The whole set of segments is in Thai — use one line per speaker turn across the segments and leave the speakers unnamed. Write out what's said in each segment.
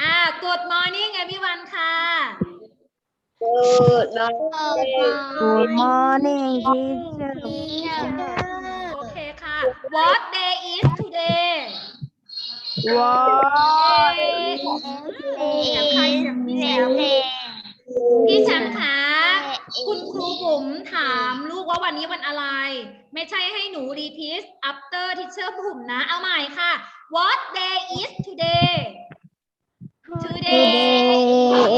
อ่า good morning everyone ค่ะ
Good
Good morning teacher
โอเคค่ะ what day is today
What
เสียงใครเสียงพี่แชมป์พี่แชมป์คะคุณครูบุ๋มถามลูกว่าวันนี้วันอะไร ไม่ใช่ให้หนู repeat after teacher บุ๋มนะ เอาใหม่ค่ะ what day is today today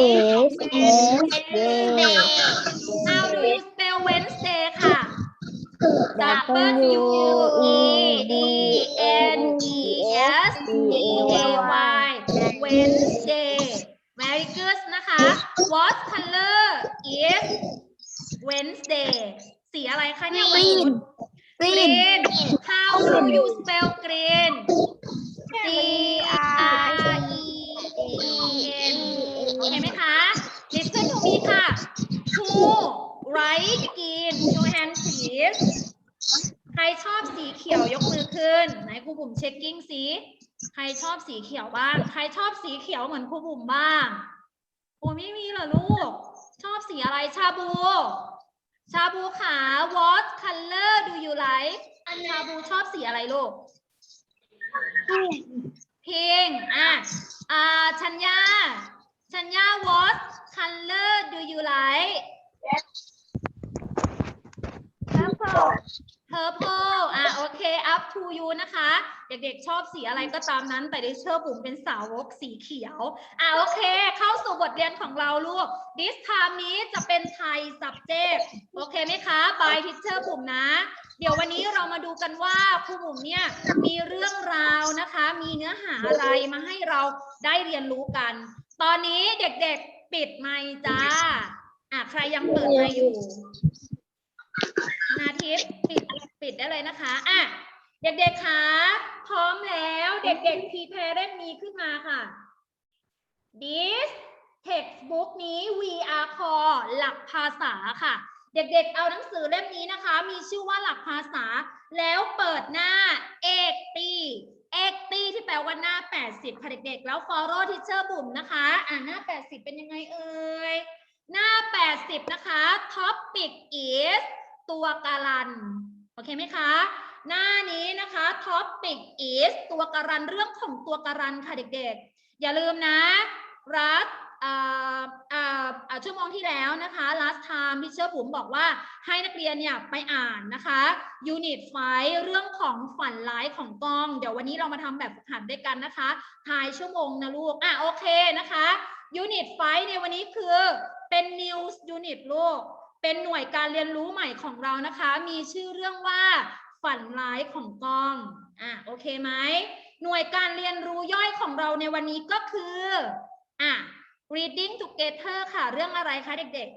is Wednesday how do you spell Wednesday ค่ะ W E D N E S D A Y Wednesday very good นะคะ What color is Wednesday สีอะไรคะเนี่ยวันพุธ green how do you spell green G R E โอเคไหมคะ listen to me ค่ะ Who write green show hand please ใครชอบสีเขียวยกมือขึ้น ไหนครูบุ๋มเช็คกิ้งสีใครชอบสีเขียวบ้าง ใครชอบสีเขียวเหมือนครูบุ๋มบ้างโอ้ไม่มีเหรอลูก ชอบสีอะไรชาบู ชาบูขา what color do you like ชาบูชอบสีอะไรลูกพิงอะอ่าชัญญา ชัญญา what color do you like purple อะโอเค up to you นะคะ เด็กๆชอบสีอะไรก็ตามนั้น แต่ดิเชอร์บุ๋มเป็นสาวกสีเขียว อะโอเค เข้าสู่บทเรียนของเราลูก this time นี้จะเป็นไทย subject โอเคไหมคะ by teacher บุ๋มนะ เดี๋ยววันนี้เรามาดูกันว่าครูบุ๋มเนี่ยมีเรื่องราวนะคะ มีเนื้อหาอะไรมาให้เราได้เรียนรู้กัน ตอนนี้เด็กๆปิดไมค์จ้า อะใครยังเปิดไมค์อยู่ นาทิพย์ปิดปิดได้เลยนะคะ อะ เด็กๆคะพร้อมแล้วเด็กๆ prepare เล่มนี้ขึ้นมาค่ะ this textbook นี้ VR call หลักภาษาค่ะ เด็กๆ เอาหนังสือเล่มนี้นะคะ มีชื่อว่าหลักภาษา แล้วเปิดหน้าเอกตี เอ็กตี้ที่แปลว่าหน้า 80ค่ะเด็กๆ แล้วฟอโร่ทิชเชอร์บุ๋มนะคะ อ่าหน้า 80 เป็นยังไงเอ่ย หน้า 80 นะคะท็อปปิกอีสตัวการัน โอเคไหมคะ หน้านี้นะคะท็อปปิกอีสตัวการัน เรื่องของตัวการันค่ะเด็กๆ อย่าลืมนะ รัฐ ชั่วโมงที่แล้วนะคะ last time พี่เชื่อผมบอกว่าให้นักเรียนเนี่ยไปอ่านนะคะ unit 5เรื่องของฝันร้ายของกล้อง เดี๋ยววันนี้เรามาทำแบบฝึกหัดด้วยกันนะคะ ทายชั่วโมงนะลูก อะโอเคนะคะ unit 5ในวันนี้คือเป็น news unit ลูก เป็นหน่วยการเรียนรู้ใหม่ของเรานะคะ มีชื่อเรื่องว่าฝันร้ายของกล้อง อะโอเคไหม หน่วยการเรียนรู้ย่อยของเราในวันนี้ก็คือ อะ reading together ค่ะ เรื่องอะไรคะเด็ก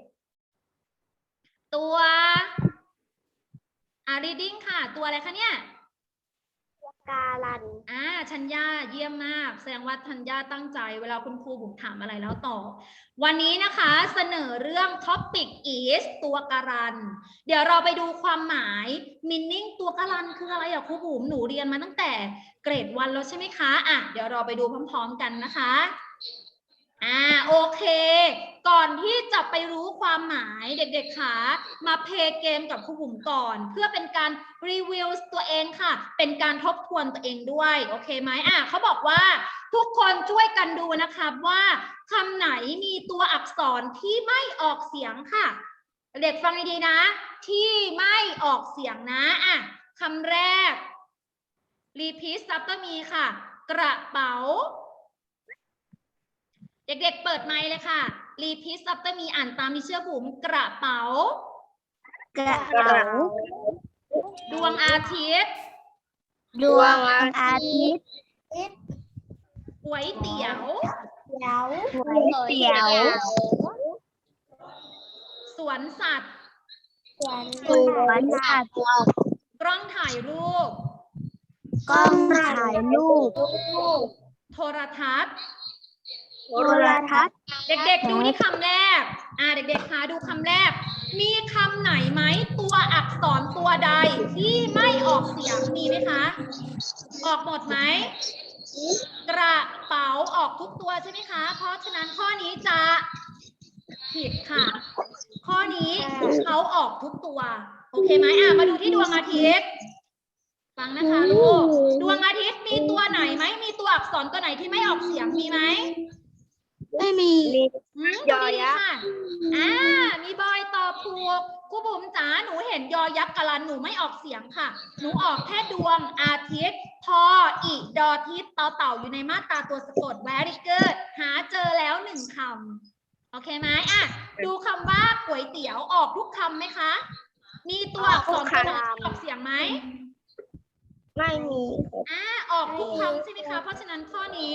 ๆ ตัวอะ reading ค่ะ ตัวอะไรคะเนี่ย
การัน
อ่าชัญญาเยี่ยมมาก แสดงว่าชัญญาตั้งใจ เวลาคุณครูบุ๋มถามอะไรแล้วตอบ วันนี้นะคะเสนอเรื่อง topic is ตัวการัน เดี๋ยวเราไปดูความหมาย meaning ตัวการันคืออะไรอะครูบุ๋มหนูเรียนมาตั้งแต่เกรดวันแล้วใช่ไหมคะ อะ เดี๋ยวเราไปดูพร้อม ๆ กันนะคะ อ่าโอเค ก่อนที่จะไปรู้ความหมายเด็กๆคะมาเพลย์เกมกับครูบุ๋มก่อน เพื่อเป็นการรีวิวตัวเองค่ะ เป็นการทบทวนตัวเองด้วยโอเคไหมอะเขาบอกว่าทุกคนช่วยกันดูนะครับว่าคำไหนมีตัวอักษรที่ไม่ออกเสียงค่ะ เด็กฟังดีๆนะ ที่ไม่ออกเสียงนะอะคำแรก repeat after me ค่ะ กระเป๋า เด็กๆ เปิดไมค์เลยค่ะ repeat after me อ่านตามที่เชื่อบุ๋มกระเป๋า
กระเป๋า
ดวงอาทิตย์
ดวงอาทิตย์
ก๋วยเตี๋ยว
เดี๋ยว
ก๋วยเตี๋ยว
สวนสัตว์
สวนสัตว์
กล้องถ่ายรูป
กล้องถ่ายรูป
โทรทัศน์
โทรทัศน์
เด็กๆ ดูที่คำแรก อ่า เด็กๆคะดูคำแรก มีคำไหนไหมตัวอักษรตัวใดที่ไม่ออกเสียงมีไหมคะ ออกหมดไหม กระเป๋าออกอกทุกตัวใช่ไหมคะ เพราะฉะนั้นข้อนี้จะผิดค่ะ ข้อนี้เขาออกทุกตัว โอเคไหมอะ มาดูที่ดวงอาทิตย์ ฟังนะคะลูก ดวงอาทิตย์มีตัวไหนไหม มีตัวอักษรตัวไหนที่ไม่ออกเสียงมีไหม
ไม่มี
อืมดูดีๆค่ะอ่า มีบอยตอบถูกครูบุ๋มจ๋า หนูเห็นยอยักษ์กะลัน หนูไม่ออกเสียงค่ะ หนูออกแค่ดวงอาทิตย์ทออีดอทิตย์ต่อเต่าอยู่ในมาตราตัวสะกด very good หาเจอแล้วหนึ่งคำ โอเคไหมอะ ดูคำว่าก๋วยเตี๋ยวออกทุกคำไหมคะ มีตัวอักษรตัวไหนที่ออกเสียงไหม
ไม่มี
อ่าออกทุกคำใช่ไหมคะ เพราะฉะนั้นข้อนี้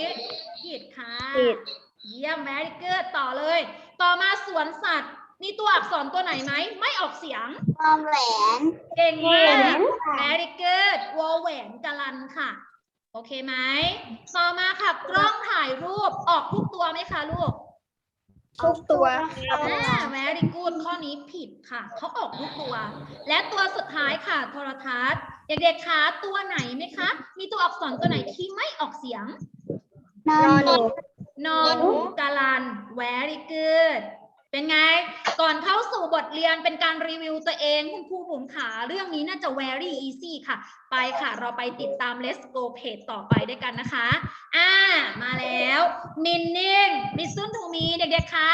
ผิดค่ะ
ผิด
เยี่ยม very good ต่อเลย ต่อมาสวนสัตว์ มีตัวอักษรตัวไหนไหม ไม่ออกเสียง
วอมแหวน
เก่งมาก
ค่ะ
very good วอลแหวนกะลันค่ะ โอเคไหม ต่อมาค่ะ กล้องถ่ายรูปออกทุกตัวไหมคะลูก
ทุกตัว
อ่า very good ข้อนี้ผิดค่ะ เขาออกทุกตัว และตัวสุดท้ายค่ะ โทรทัศน์ เด็กๆคะตัวไหนไหมคะ มีตัวอักษรตัวไหนที่ไม่ออกเสียง
นอนหนู
นอนกาลัน very good เป็นไง ก่อนเข้าสู่บทเรียนเป็นการรีวิวตัวเองคุณครูบุ๋มขาเรื่องนี้น่าจะ very easy ค่ะ ไปค่ะ เราไปติดตาม let's go page ต่อไปด้วยกันนะคะ อ่า มาแล้ว meaning listen to me เด็กๆ คะ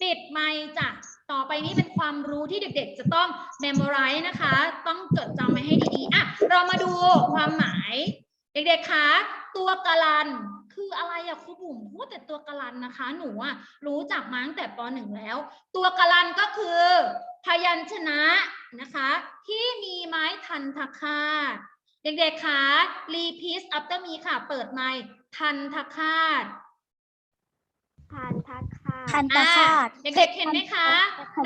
ปิดไมค์จ้ะต่อไปนี้เป็นความรู้ที่เด็กๆ จะต้อง memorize นะคะ ต้องจดจำไว้ให้ดีๆ อะ เรามาดูความหมาย เด็กๆ คะ ตัวกะลัน คืออะไรอะครูบุ๋มพูดแต่ตัวกะลันนะคะ หนูอะรู้จักมาตั้งแต่ปหนึ่งแล้ว ตัวกะลันก็คือ พยัญชนะนะคะ ที่มีไม้ทันทคาตเด็กๆคะ repeat after me ค่ะ เปิดไมค์ทันทคาต
ทานทักค่ะ
ทันตคาต
อะเด็กๆเห็นไหมคะ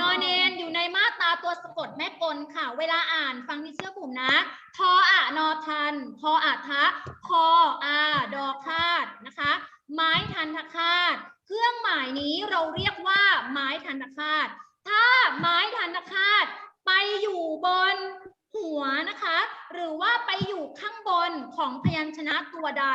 นอนเนนอยู่ในมาตราตัวสะกดแม่กลค่ะ เวลาอ่านฟังที่เชื่อปุ่มนะทออะนอทันพออะทะ คออาดอคาดนะคะ ไม้ทันทคาต เครื่องหมายนี้เราเรียกว่าไม้ทันทคาต ถ้าไม้ทันตคาตไปอยู่บนหัวนะคะ หรือว่าไปอยู่ข้างบนของพยัญชนะตัวใด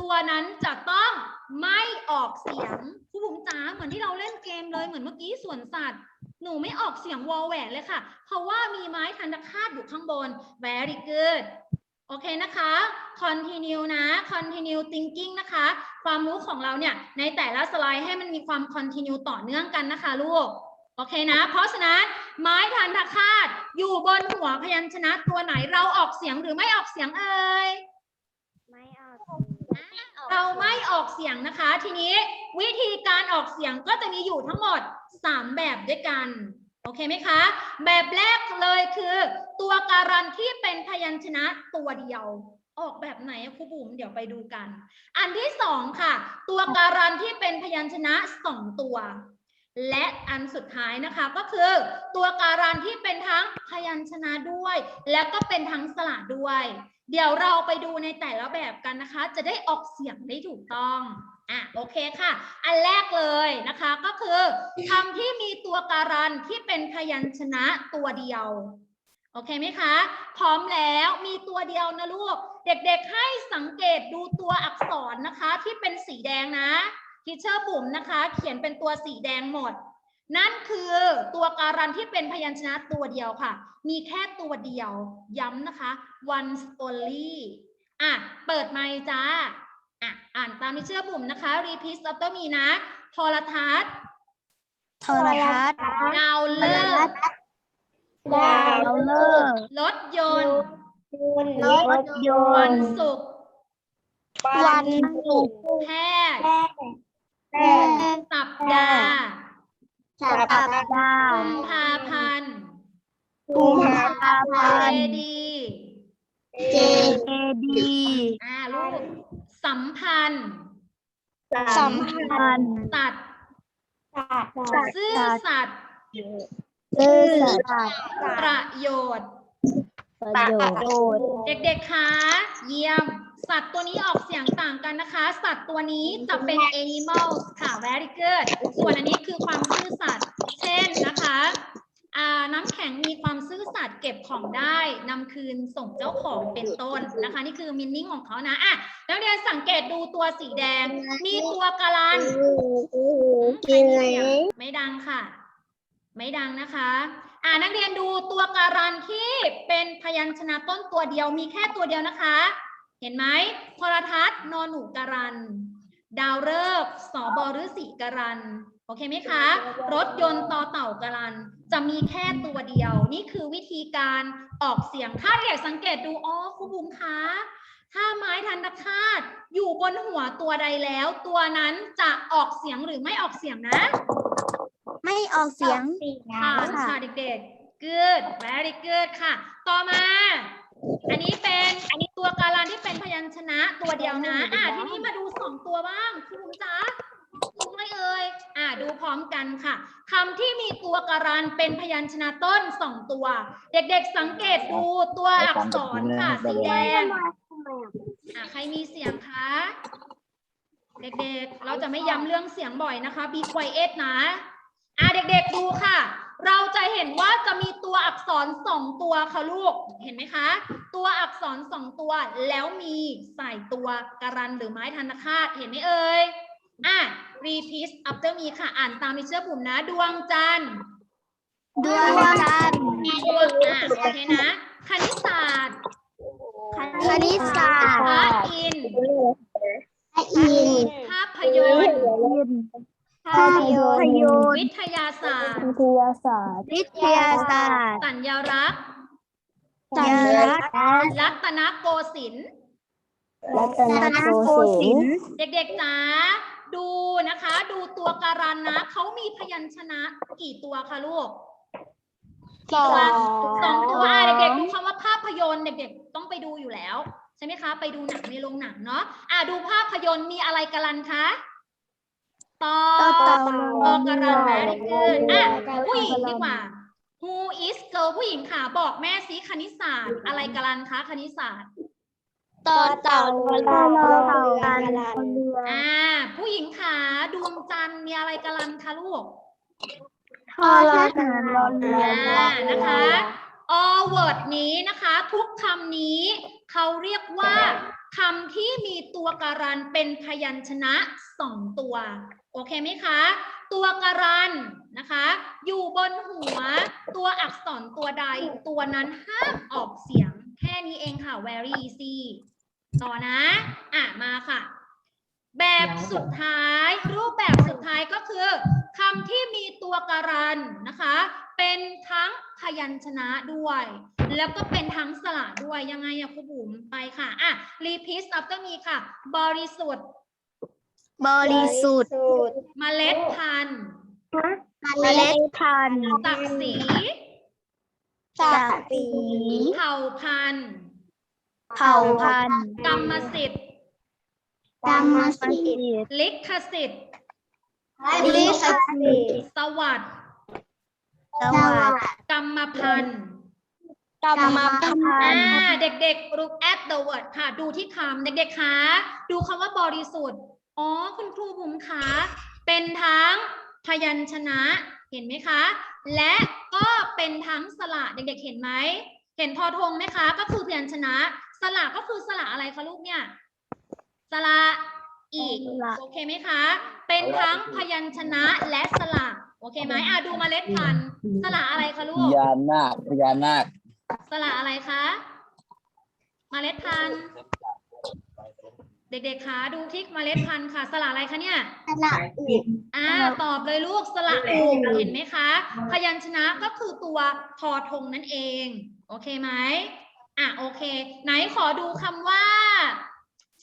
ตัวนั้นจะต้องไม่ออกเสียงผู้บุ๋มจ๋าเหมือนที่เราเล่นเกมเลยเหมือนเมื่อกี้สวนสัตว์ หนูไม่ ออกเสียงวอลแหวนเลยค่ะ เพราะว่ามีไม้ทันตคาตอยู่ข้างบน very good โอเคนะคะ continue นะ continue thinking นะคะ ความรู้ของเราเนี่ย ในแต่ละสไลด์ให้มันมีความ continue ต่อเนื่องกันนะคะลูก โอเคนะ เพราะฉะนั้นไม้ทันตคาตอยู่บนหัวพยัญชนะตัวไหน เราออกเสียงหรือไม่ออกเสียงเอ่ย
ไม่ออก
เราไม่ออกเสียงนะคะ ทีนี้วิธีการออกเสียงก็จะมีอยู่ทั้งหมด 3 แบบด้วยกัน โอเคไหมคะ แบบแรกเลยคือ ตัวการันที่เป็นพยัญชนะตัวเดียว ออกแบบไหนครูบุ๋มเดี๋ยวไปดูกัน อันที่สองค่ะ ตัวการันที่เป็นพยัญชนะสองตัว และอันสุดท้ายนะคะก็คือ ตัวการันที่เป็นทั้งพยัญชนะด้วย แล้วก็เป็นทั้งสระด้วย เดี๋ยวเราไปดูในแต่ละแบบกันนะคะ จะได้ออกเสียงได้ถูกต้อง อะโอเคค่ะ อันแรกเลยนะคะก็คือคำที่มีตัวการันที่เป็นพยัญชนะตัวเดียว โอเคไหมคะ พร้อมแล้วมีตัวเดียวนะลูก เด็กๆให้สังเกตดูตัวอักษรนะคะที่เป็นสีแดงนะทิเชอร์บุ๋มนะคะ เขียนเป็นตัวสีแดงหมด นั่นคือตัวการันที่เป็นพยัญชนะตัวเดียวค่ะ มีแค่ตัวเดียว ย้ำนะคะ once only อะ เปิดไมค์จ้า อะอ่านตามที่เชื่อบุ๋มนะคะ repeat after me นะ โทรทัศน์
โทรทัศน์
ดาวเลิกษ์
ดาว
เราเลิก
รถยนต์
รถย
วัน
นต์
ศุกร์
วันศุกร์
แพทย์
แม่
สัปดาห์
สัป
สัป
ดาห์
ดา
กุ
ห์
มภาพันธ์
กุมภา
ภาพั
เจ
นธ์
ดี
เจ
เอดี
อ่าลูก สัมพันธ์
สัมพันธ์
สัตว์
สัตว์
ซื่อสัตย์
ซื่อสัตย์
ประโยชน์
ประโยชน์
เด็กๆ คะ เยี่ยม สัตว์ตัวนี้ออกเสียงต่างกันนะคะ สัตว์ตัวนี้จะเป็น animals ค่ะ very good ส่วนอันนี้คือความซื่อสัตย์ เช่นนะคะอ่อ่า น้ำแข็งมีความซื่อสัตย์เก็บของได้นำคืนส่งเจ้าของเป็นต้นนะคะ นี่คือมินนิ่งของเขานะอะนักเรียนสังเกตดูตัวสีแดง มีตัวการัน
กินไหม
ไม่ดังค่ะ ไม่ดังนะคะ อ่านักเรียนดูตัวการันที่เป็นพยัญชนะต้นตัวเดียวมีแค่ตัวเดียวนะคะ เห็นไหมโทรทัศน์นอนหนูการัน ดาวฤกษ์สอบอฤษีการันโอเคไหมคะ รถยนต์ต่อเต่าการัน จะมีแค่ตัวเดียว นี่คือวิธีการออกเสียงถ้าเด็กสังเกตดูอ๋อครูบุ๋มคะถ้าไม้ทันตคาตอยู่บนหัวตัวใดแล้ว ตัวนั้นจะออกเสียงหรือไม่ออกเสียงนะ
ไม่ออกเสียง
ค่ะ
ค่ะ
ค่ะเด็กๆ good very good ค่ะ ต่อมา อันนี้เป็นอันนี้ตัวการันที่เป็นพยัญชนะตัวเดียวนะ อะทีนี้มาดูสองตัวบ้างคุณลุงจ๊ะ ถูกไหมเอ่ยอะดูพร้อมกันค่ะคำที่มีตัวการันเป็นพยัญชนะต้นสองตัว เด็กๆสังเกตดูตัวอักษรค่ะสีแดงอะใครมีเสียงคะเด็กๆ เราจะไม่ย้ำเรื่องเสียงบ่อยนะคะ be quiet นะอะเด็กๆ ดูค่ะ เราจะเห็นว่าจะมีตัวอักษรสองตัวค่ะลูก เห็นไหมคะ ตัวอักษรสองตัวแล้วมีใส่ตัวการันหรือไม้ทันตคาตเห็นไหมเอ่ย อะ repeat after me ค่ะ อ่านตามมิเชื่อปุ่มนะ ดวงจันทร์
ดวงจันทร์
ดวงอะโอเคนะ คณิตศาสตร์
คณิตศาสตร์
พระอินทร์
อิน
ภาพยนตร์
ภาพยนตร์
วิทยาศาสตร์
วิทยาศาสตร์ วิทยาศาสตร์
สัญลักษณ์
สัญลักษณ์
รัตนโกสินทร์
รัตนโกสินทร์
เด็กๆจ๋า ดูนะคะ ดูตัวการันนะเขามีพยัญชนะกี่ตัวคะลูก
สอง
สองตัวอะเด็กๆดูคำว่าภาพยนตร์เด็กๆต้องไปดูอยู่แล้ว ใช่ไหมคะ ไปดูหนังในโรงหนังเนาะอะดูภาพยนตร์มีอะไรการันคะต่อ
ต่อเต่า
ต่อการันนะเด็กๆอะผู้หญิงดีกว่า Who is girl ผู้หญิงค่ะ บอกแม่ซิคณิตศาสตร์ อะไรการันคะคณิตศาสตร์
ต่อเต่า
ต่อเต่ากัน
อ่า ผู้หญิงขาดวงจันทร์มีอะไรการันคะลูก
ทอทหารรอเรือ
อ่านะคะ all word นี้นะคะ ทุกคำนี้เขาเรียกว่าคำที่มีตัวการันเป็นพยัญชนะสองตัว โอเคไหมคะ ตัวการันนะคะ อยู่บนหัว ตัวอักษรตัวใดตัวนั้นห้ามออกเสียง แค่นี้เองค่ะ very easy ต่อนะ อะมาค่ะ แบบสุดท้าย รูปแบบสุดท้ายก็คือคำที่มีตัวการันนะคะ เป็นทั้งพยัญชนะด้วย แล้วก็เป็นทั้งสระด้วยยังไงอะครูบุ๋มไปค่ะ อะ repeat after me ค่ะ บริสุทธิ์
บริสุทธิ์
เมล็ดพันธุ์
เมล็ดพันธุ์
ศักดิ์ศรี
ศักดิ์ศรี
เผ่าพันธุ์
เผ่าพันธุ์
กรรมสิทธิ์
กรรมสิ
สิ
ทธิ์
ทธิ์
ลิขสิทธิ์
ลิขสิทธิ์
สวัสดิ์
สวัสดิ์
กรรมพันธุ์
กรรมพัน
อ่า
ธุ์
เด็กๆ look at the word ค่ะ ดูที่คำเด็กๆคะดูคำว่าบริสุทธิ์ อ๋อ คุณครูบุ๋มคะเป็นทั้งพยัญชนะ เห็นไหมคะ และก็เป็นทั้งสระเด็กๆ เห็นไหม เห็นทอทงไหมคะ ก็คือพยัญชนะ สระก็คือสระอะไรคะลูกเนี่ย สระอีก โอเคไหมคะ เป็นทั้งพยัญชนะและสระโอเคไหมอะดูเมล็ดพันธุ์สระอะไรคะลู
พ
ก
ญานาคพญานาค
สระอะไรคะเมล็ดพันธุ์เด็กๆคะดูที่เมล็ดพันธุ์ค่ะสระอะไรคะเนี่ย
สระอีก
อ่าตอบเลยลูกสระอูเห็นไหมคะ พยัญชนะก็คือตัวทอทงนั่นเอง โอเคไหม อะโอเค ไหนขอดูคำว่า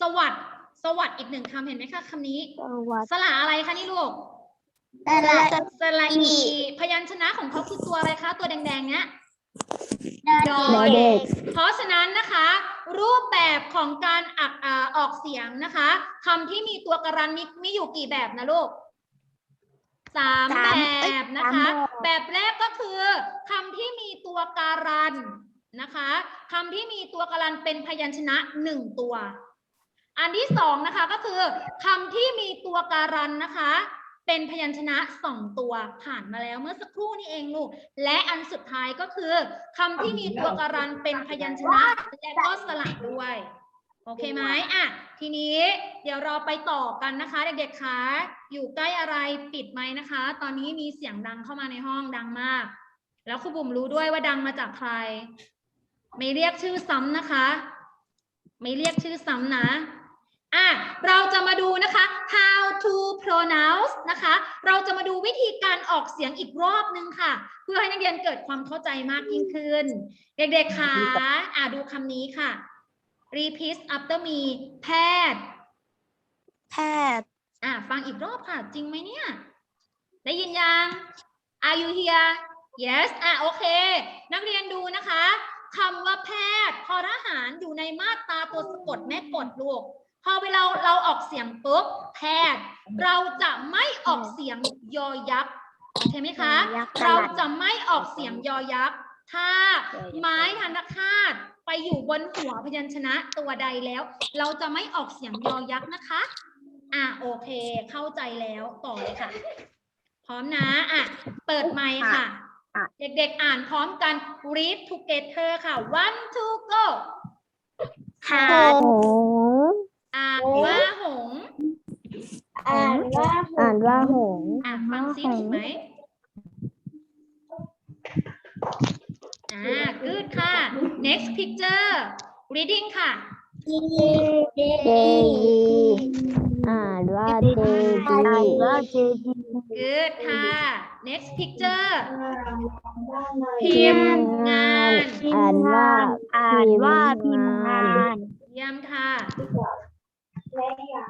สวัสดสวัสดอีกหนึ่งคำเห็นไหมคะคำนี้
สวัสดิ์
สระอะไรคะนี่ลูก
สระ
สระอีพยัญชนะของเขาคือตัวอะไรคะตัวแดงๆเนี้ยดอ
เด็ก
เพราะฉะนั้นนะคะ รูปแบบของการอักอ่าออกเสียงนะคะคำที่มีตัวการันมีมีอยู่กี่แบบนะลูกสาม
สาม
แบ
เอ้ย
บนะคะ
สามแบบ
แบบแรกก็คือคำที่มีตัวการัน นะคะคำที่มีตัวการันเป็นพยัญชนะหนึ่งตัว อันที่สองนะคะก็คือคำที่มีตัวการันนะคะ เป็นพยัญชนะสองตัวผ่านมาแล้วเมื่อสักครู่นี้เองลูก และอันสุดท้ายก็คือคำที่มีตัวการันเป็นพยัญชนะและก็สระด้วยโอเคไหมอะ ทีนี้เดี๋ยวเราไปต่อกันนะคะ เด็กๆคะอยู่ใกล้อะไรปิดไหมนะคะ ตอนนี้มีเสียงดังเข้ามาในห้องดังมาก แล้วครูบุ๋มรู้ด้วยว่าดังมาจากใคร ไม่เรียกชื่อซ้ำนะคะ ไม่เรียกชื่อซ้ำนะอะเราจะมาดูนะคะ how to pronounce นะคะ เราจะมาดูวิธีการออกเสียงอีกรอบนึงค่ะ เพื่อให้นักเรียนเกิดความเข้าใจมากยิ่งขึ้น เด็กๆค่ะอะดูคำนี้ค่ะ repeat after me แพทย์
แพทย์
อะฟังอีกรอบค่ะ จริงไหมเนี่ย ได้ยินยัง Are you here Yes อะโอเค นักเรียนดูนะคะ คำว่าแพทย์พอทหารอยู่ในมาตราตัวสะกดแม่กดลูก พอเวลาเราออกเสียงปุ๊บแพทย์ เราจะไม่ออกเสียงยอยักษ์โอเคไหมคะ เราจะไม่ออกเสียงยอยักษ์ถ้าไม้ทันตคาตไปอยู่บนหัวพยัญชนะตัวใดแล้ว เราจะไม่ออกเสียงยอยักษ์นะคะ อะโอเค เข้าใจแล้วต่อเลยค่ะ พร้อมนะอะเปิดไมค์ค่ะ
อะ
เด็กๆอ่านพร้อมกัน read together ค่ะ one two go
หา
อ่านว่าหงส์
อ่านว่า
อ่านว่าหงส์
อะฟังซิถูกไหมอ่า good ค่ะ next picture reading ค่ะ
ดี
เจดีอ่านว่าเจดีอ่านว่าเจดี
good ค่ะ next picture พิมพ์งาน
อ่านว่าอ่านว่าพิมพ์งาน
เยี่ยมค่ะ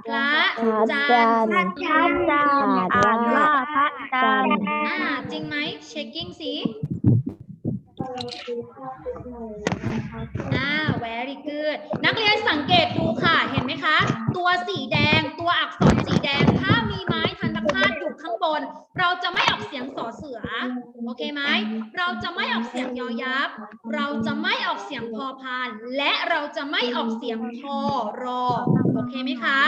พระ
พระ
จั
จั
น
น
ท
ท
ร์
ร์อ่านว่าพระจันทร์
อ่าจริงไหม checking สิอ่า very good นักเรียนสังเกตดูค่ะ เห็นไหมคะ ตัวสีแดง ตัวอักษรสีแดง ถ้ามีไม้ทันตคาตอยู่ ข้างบน เราจะไม่ออกเสียงสอเสือ โอเคไหม เราจะไม่ออกเสียงยอยักษ์เราจะไม่ออกเสียงพอพาน และเราจะไม่ออกเสียงทอรอ โอเคไหมคะ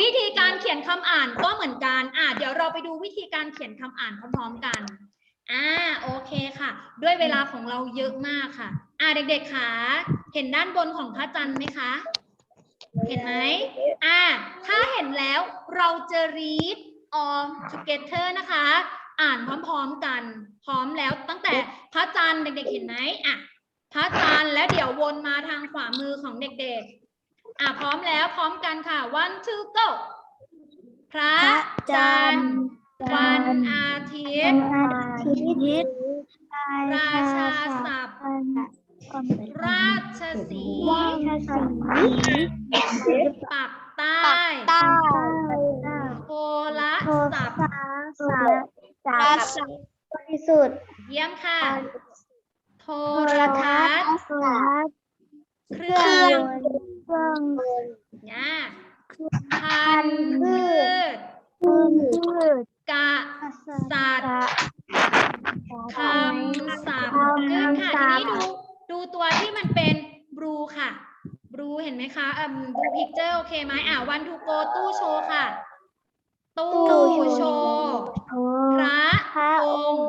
วิธีการเขียนคำอ่านก็เหมือนกัน อ่าเดี๋ยวเราไปดูวิธีการเขียนคำอ่านพร้อมๆกัน อ่า โอเคค่ะ ด้วยเวลาของเราเยอะมากค่ะ อ่าเด็กๆค่ะ เห็นด้านบนของพระจันทร์ไหมคะเห็นไหม อ่า ถ้าเห็นแล้วเราจะ read all together นะคะ อ่านพร้อมๆกัน พร้อมแล้วตั้งแต่พระจันทร์เด็กๆเห็นไหมอะพระจันทร์แล้วเดี๋ยววนมาทางขวามือของเด็กๆ อะพร้อมแล้วพร้อมกันค่ะ one two go พระจันทร์วันอาทิตย์
ทิศ
ราชาศัพท์ราชสีห์ปักใต้ โทรศัพท์
ราช
บริสุทธิ์
เยี่ยมค่ะ โทรทัศน์เครื่อง
เครื่อง
เนี่ยพันธุ์พืช
พืช
กะสัตว์คำศัพท์ขึ้นค่ะทีนี้ดูดูตัวที่มันเป็นบลูค่ะบลูเห็นไหมคะอืมดูพิกเจอร์โอเคไหมอ่าวันทูโกตู้โชว์ค่ะ ตู้โชว์พระองค์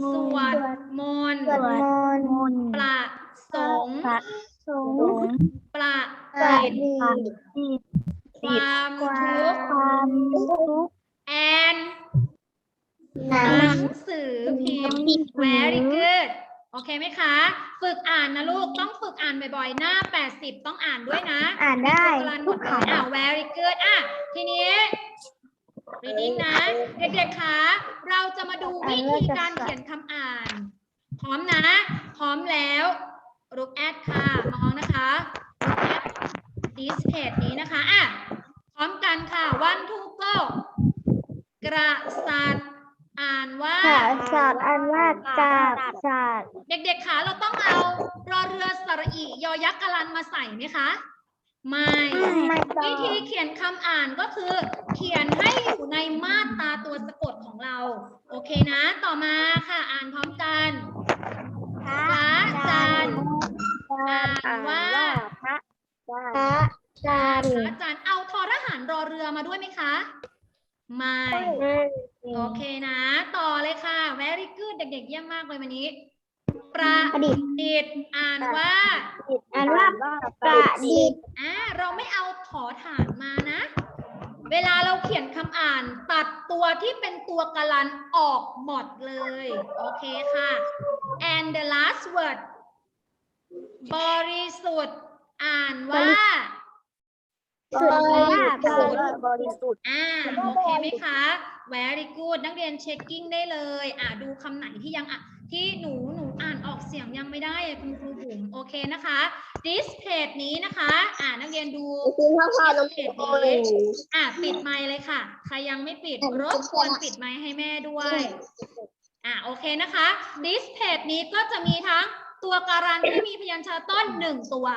สวดมนต์
สวดมนต์
ประสงค์ประ
ปรา
สิท
ดี
ธิ์ความทุกข์
ความทุกข์
แอน
หนัง
สือพิมพ์ very good โอเคไหมคะ ฝึกอ่านนะลูก ต้องฝึกอ่านบ่อยๆ หน้า 80 ต้องอ่านด้วยนะ
อ่านได้
กลันหมดเลยอ่า very good อะ ทีนี้ reading นะ เด็กๆคะเราจะมาดูวิธีการเขียนคำอ่าน พร้อมนะ พร้อมแล้ว look at ค่ะมองนะคะ look at this page นี้นะคะอะพร้อมกันค่ะ one two go กระสัดอ่านว่า
กาศาสตร์อันว่ากาศาสตร์
เด็กๆคะเราต้องเอารอเรือสระอียอยักษ์กะลันมาใส่ไหมคะ ไม่
ไม่ต้อง
วิธีเขียนคำอ่านก็คือ เขียนให้อยู่ในมาตราตัวสะกดของเรา โอเคนะ ต่อมาค่ะ อ่านพร้อมกัน พระจันทร์อ่านว่า
พระจันท
พ
ร์
ระจันทร์เอาทอทหารรอเรือมาด้วยไหมคะ ไม่ โอเคนะ ต่อเลยค่ะ very good เด็กๆ เยี่ยมมากเลยวันนี้ ประดิษฐ์อ่านว่า
อ่านว่าประดิษฐ์
อ่าเราไม่เอาถอฐานมานะ เวลาเราเขียนคำอ่านตัดตัวที่เป็นตัวกลันออกหมดเลย โอเคค่ะ and the last word บริสุทธิ์อ่านว่า
บริสุทธิ์
อ่าโอเคไหมคะ very good นักเรียนเช็คกิ้งได้เลย อ่าดูคำไหนที่ยังอะที่หนู เสียงยังไม่ได้อะคุณครูบุ๋มโอเคนะคะ this page นี้นะคะ อ่านักเรียนดู this page นี้อ่าปิดไมค์เลยค่ะ ใครยังไม่ปิดรบกวนปิดไมค์ให้แม่ด้วย อ่าโอเคนะคะ this page นี้ก็จะมีทั้งตัวการันที่มีพยัญชนะต้นหนึ่งตัว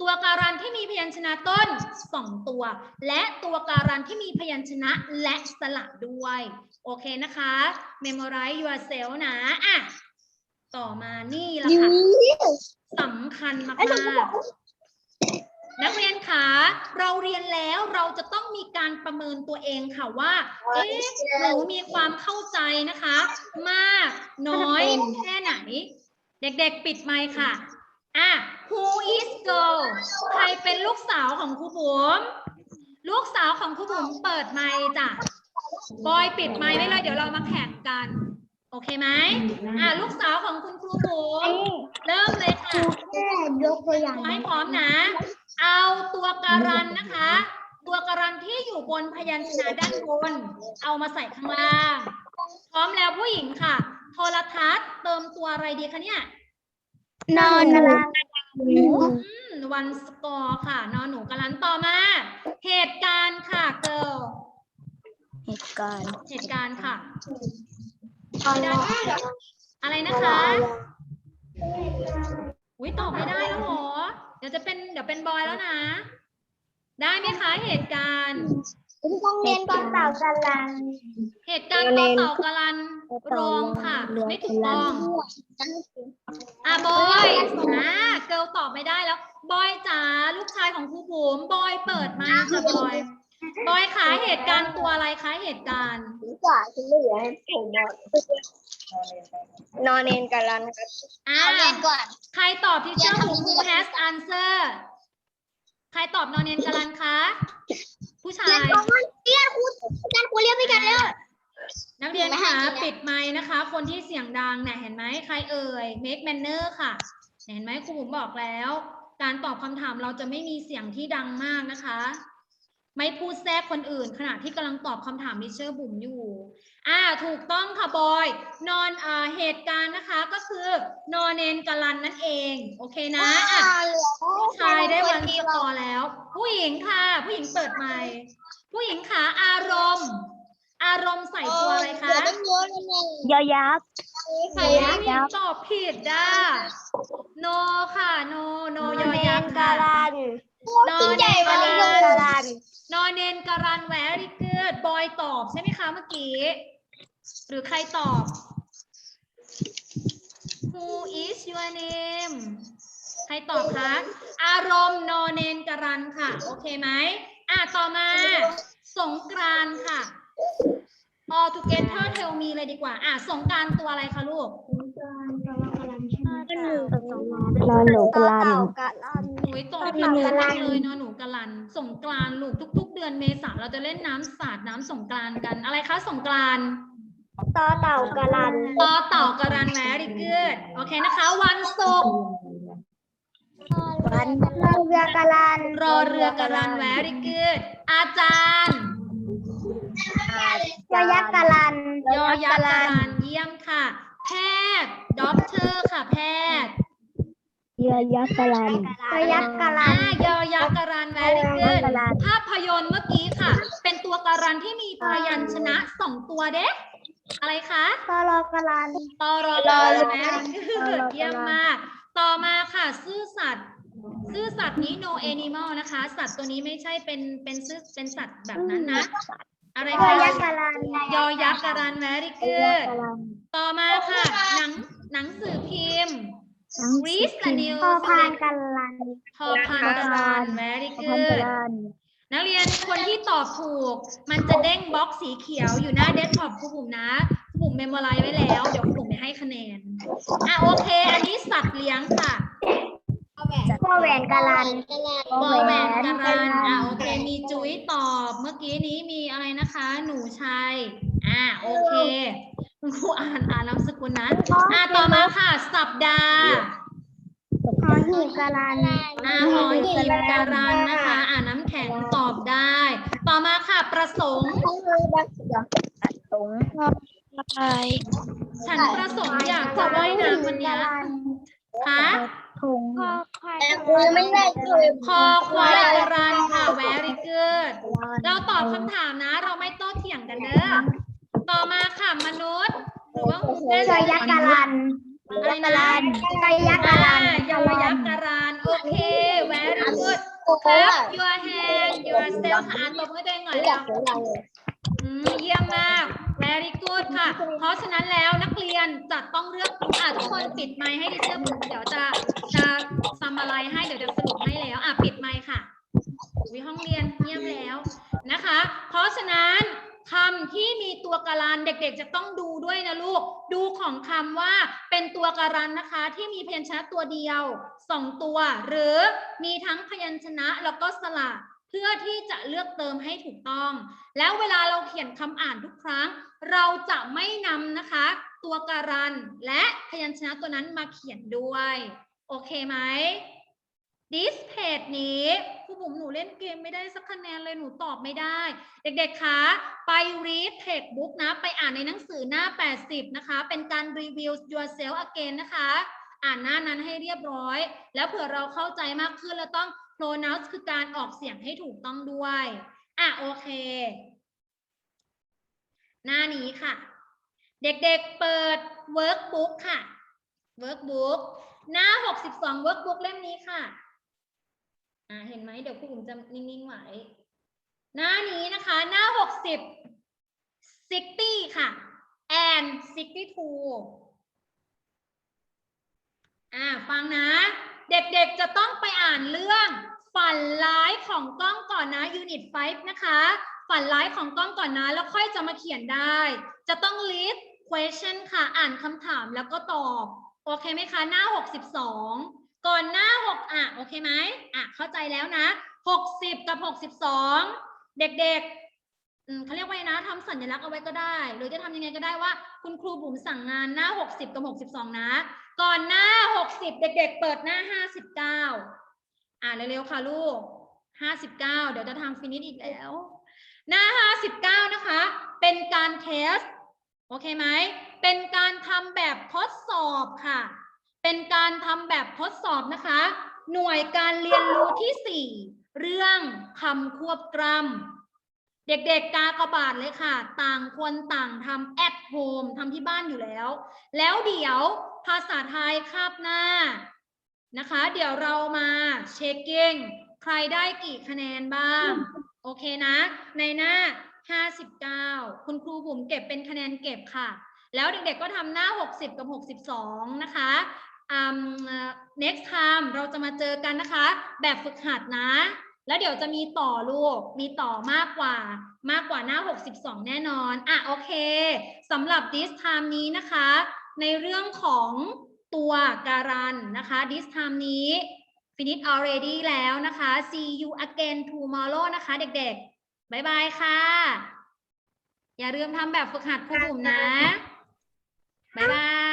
ตัวการันที่มีพยัญชนะต้นสองตัว และตัวการันที่มีพยัญชนะและสระด้วย โอเคนะคะ memorize yourself นะ อะ ต่อมานี่ละค่ะสำคัญมากๆนักเรียนคะเราเรียนแล้วเราจะต้องมีการประเมินตัวเองค่ะว่าเอ๊ะหนูมีความเข้าใจนะคะ มากน้อยแค่ไหน เด็กๆ ปิดไมค์ค่ะอะ who is girl ใครเป็นลูกสาวของครูบุ๋มลูกสาวของครูบุ๋มเปิดไมค์จ้ะบอยปิดไมค์ไว้เลยเดี๋ยวเรามาแข่งกัน โอเคไหมอะลูกสาวของคุณครูบุ๋มเริ่มเลยค่ะ
แค่ยกตัวอย่าง
ให้พร้อมนะ เอาตัวการันนะคะ ตัวการันที่อยู่บนพยัญชนะด้านบน เอามาใส่ข้างล่าง พร้อมแล้วผู้หญิงค่ะ โทรทัศน์เติมตัวอะไรดีคะเนี่ย
นอนกำลัง
วันสกอร์ค่ะ นอนหนูกำลันต่อมา เหตุการณ์ค่ะเกิล
เหตุการณ์
เหตุการณ์ค่ะ
ต อนแรก
อะไรนะคะอุ้ยตอบไม่ได้แล้วเหรอ เดี๋ยวจะเป็นเดี๋ยวเป็นบอยแล้วนะ ได้ไหมคะเหตุการณ์
ต้องเรียนก่อนเต่ากันลัง
เหตุการณ์ต่อเต่ากาลันรองค่ะ ไม่ถูกต้องอะบอยอะเกิลตอบไม่ได้แล้ว บอยจ๋าลูกชายของครูบุ๋มบอยเปิดไมาค่ะบอย บอยคะเหตุการณ์ตัวอะไรคะเหตุการณ์
กว่าที่เหลือให้ผมนอนเรียนกันลันครับ
อ่าใครตอบที่เชื่อบุ๋ม who has answer ใครตอบนอนเนียนกาลันคะ ผู้ชาย
เรียนครูการครูเรียกไม่กันเลย
นักเรียนคะปิดไมค์นะคะ คนที่เสียงดังเนี่ยเห็นไหมใครเอ่ย make manner ค่ะ เห็นไหมครูบุ๋มบอกแล้ว การตอบคำถามเราจะไม่มีเสียงที่ดังมากนะคะ ไม่พูดแทรกคนอื่น ขณะที่กำลังตอบคำถามมิเชอร์บุ๋มอยู่ อ่า ถูกต้องค่ะบอย นอนอ่าเหตุการณ์นะคะก็คือนอนเนนกาลันนั่นเอง โอเคนะอะผู้ชายได้วันสกอร์แล้ว ผู้หญิงค่ะ ผู้หญิงเปิดไมค์ผู้หญิงขาอารมณ์ อารมณ์ใส่ตัวอะไรคะ
ยอยักษ์
ใส่ผู้หญิงตอบผิดด้าโนค่ะโนโนยอยักษ์ค่ะนอนเนนกาลัน นอนเนนการันแวริเกิดบอยตอบใช่ไหมคะเมื่อกี้ หรือใครตอบ Who is your name ใครตอบคะ อารมณ์นอนเนนการันค่ะ โอเคไหมอะต่อมา สงกรานต์ค่ะ all together tell me เลยดีกว่า อะ สงกรานต์ตัวอะไรคะลูก
นอนหนูกลัน
อุ้ยตอบผิดกันจังเลยเนาะหนูกะลันสงกรานต์ลูกทุก ๆ เดือนเมษาเราจะเล่นน้ำสาดน้ำสงกรานต์กัน อะไรคะสงกรานต์
ต่อเต่ากะลัน
ต่อเต่ากะรันแวริเกิดโอเคนะคะ วันศุกร์
วันเรือกะลัน
รอเรือกะรันแวริเกิดอาจารย์
ยอยักษ์กะลัน
ยอยักษ์กะรันเยี่ยมค่ะ แพทย์ด็อกเตอร์ค่ะแพทย์
เยอยักษ์กลัน
ยอยักษ์กะลั
อ่านยอยักษ์กะรันแวริเกิด
ยอยักษ์กะรัน
ภาพยนตร์เมื่อกี้ค่ะ เป็นตัวการันที่มีพยัญชนะสองตัวเด็กอะไรคะ
ตอรอกะลัน
ตอรอ
รอ
ใช่ไหม
รอ
เยี่ยมมาก ต่อมาค่ะ ซื่อสัตย์ซื่อสัตย์นี้ no animal นะคะ สัตว์ตัวนี้ไม่ใช่เป็นเป็นซื่อเป็นสัตว์แบบนั้นนะ อะไร
ยอ
คะ
ยักษ์กะลัน
ยอยักษ์การัน very good ต่อมาค่ะ หนังหนังสือพิมพ์ read the news
พอพานกะลัน
พอพันการัน very
พันก
good
ลัน
นักเรียนคนที่ตอบถูก มันจะเด้งบล็อกสีเขียวอยู่หน้าเดสก์ท็อปครูบุ๋มนะครูบุ๋มเมมโมไลซ์ไว้แล้ว เดี๋ยวครูบุ๋มไปให้คะแนน อะโอเค อันนี้สัตว์เลี้ยงค่ะ
พ่อแหวนกาลัน
บอแหวนการันอะโอเค มีจุ้ยตอบ เมื่อกี้นี้มีอะไรนะคะ หนูชัย อะโอเค คุณครูอ่านอ่านนามสกุลนะอะต่อมาค่ะ สัปดาห์
หอหีบกาลัน
อะหอหีบการันนะคะ อ่าน้ำแข็งตอบได้ ต่อมาค่ะ ประสงค์
ตรง
ฉันประสงค์อยากจะว่ายน้ำวันเนี้ยค่ะ
ถุง
แต่กูไม่ได้เลย
คอควายการันค่ะ very good เราตอบคำถามนะ เราไม่โต้เถียงกันเด้อ ต่อมาค่ะมนุษย์หรือว่าหุ่นเล่น
จอยยักษ์กาลัน
อะไรนะ
จอยยักษ์กา
อ่า
ลัน
ยอยักษ์การันโอเค very good clap your hand yourself อ่านตบมือตัวเองหน่อย
อ
เร็
ยาก
ว
เสียงดังเลย
อืมเยี่ยมมาก very good ค่ะ เพราะฉะนั้นแล้วนักเรียนจะต้องเลือกอะทุกคนปิดไมค์ให้ดิเชอร์ผมเดี๋ยวจะจะซัมอะไรให้เดี๋ยวจะสรุปให้แล้วอะปิดไมค์ค่ะวิห้องเรียนเงียบแล้วนะคะ เพราะฉะนั้น คำที่มีตัวการันเด็กๆ จะต้องดูด้วยนะลูก ดูของคำว่าเป็นตัวการันนะคะ ที่มีพยัญชนะตัวเดียวสองตัว หรือมีทั้งพยัญชนะแล้วก็สระเพื่อที่จะเลือกเติมให้ถูกต้อง แล้วเวลาเราเขียนคำอ่านทุกครั้ง เราจะไม่นำนะคะ ตัวการันและพยัญชนะตัวนั้นมาเขียนด้วย โอเคไหม this page นี้ ครูบุ๋มหนูเล่นเกมไม่ได้สักคะแนนเลยหนูตอบไม่ได้ เด็กๆคะไป read textbook นะ ไปอ่านในหนังสือหน้า 80 นะคะ เป็นการ review yourself again นะคะ อ่านหน้านั้นให้เรียบร้อย แล้วเผื่อเราเข้าใจมากขึ้นแล้วต้อง pronounce คือการออกเสียงให้ถูกต้องด้วยอะโอเค หน้านี้ค่ะ เด็กๆเปิด workbook ค่ะ workbook หน้า 62 workbook เล่มนี้ค่ะ อ่าเห็นไหมเดี๋ยวครูอุ๋มจะนิ่งๆไว้ หน้านี้นะคะ หน้า 60 60 ค่ะ and 62อ่าฟังนะ เด็กๆจะต้องไปอ่านเรื่องฝันร้ายของกล้องก่อนนะ Unit 5นะคะ ฝันร้ายของกล้องก่อนนะ แล้วค่อยจะมาเขียนได้ จะต้อง list question ค่ะ อ่านคำถามแล้วก็ตอบ โอเคไหมคะ หน้า 62 ก่อนหน้า 6 อะ โอเคไหมอะ เข้าใจแล้วนะ 60 กับ 62 เด็กๆเขาเรียกว่าไงนะทำสัญลักษณ์เอาไว้ก็ได้ หรือจะทำยังไงก็ได้ว่า คุณครูบุ๋มสั่งงานหน้า 60 กับ 62 นะ ก่อนหน้า 60 เด็ก ๆ เปิดหน้า 59 อ่านเร็วๆ ค่ะลูก 59 เดี๋ยวจะทำฟินิชอีกแล้ว หน้า 59 นะคะ เป็นการเทส โอเคไหม เป็นการทำแบบทดสอบค่ะ เป็นการทำแบบทดสอบนะคะ หน่วยการเรียนรู้ที่ 4 เรื่องคำควบกล้ำเด็กๆกากระบาดเลยค่ะ ต่างคนต่างทำ at home ทำที่บ้านอยู่แล้ว แล้วเดี๋ยวภาษาไทยคาบหน้านะคะ เดี๋ยวเรามาเช็คกิ้งใครได้กี่คะแนนบ้าง โอเคนะ ในหน้า 59 คุณครูบุ๋มเก็บเป็นคะแนนเก็บค่ะ แล้วเด็กๆก็ทำหน้า 60 กับ 62 นะคะอืมเอ่อ next time เราจะมาเจอกันนะคะ แบบฝึกหัดนะ แล้วเดี๋ยวจะมีต่อลูก มีต่อมากกว่ามากกว่าหน้า 62 แน่นอน อะโอเคสำหรับ this time นี้นะคะ ในเรื่องของตัวการันนะคะ this time นี้ finish already แล้วนะคะ see you again tomorrow นะคะ เด็กๆ บ๊ายบายค่ะ อย่าลืมทำแบบฝึกหัดครูบุ๋มนะ บ๊ายบาย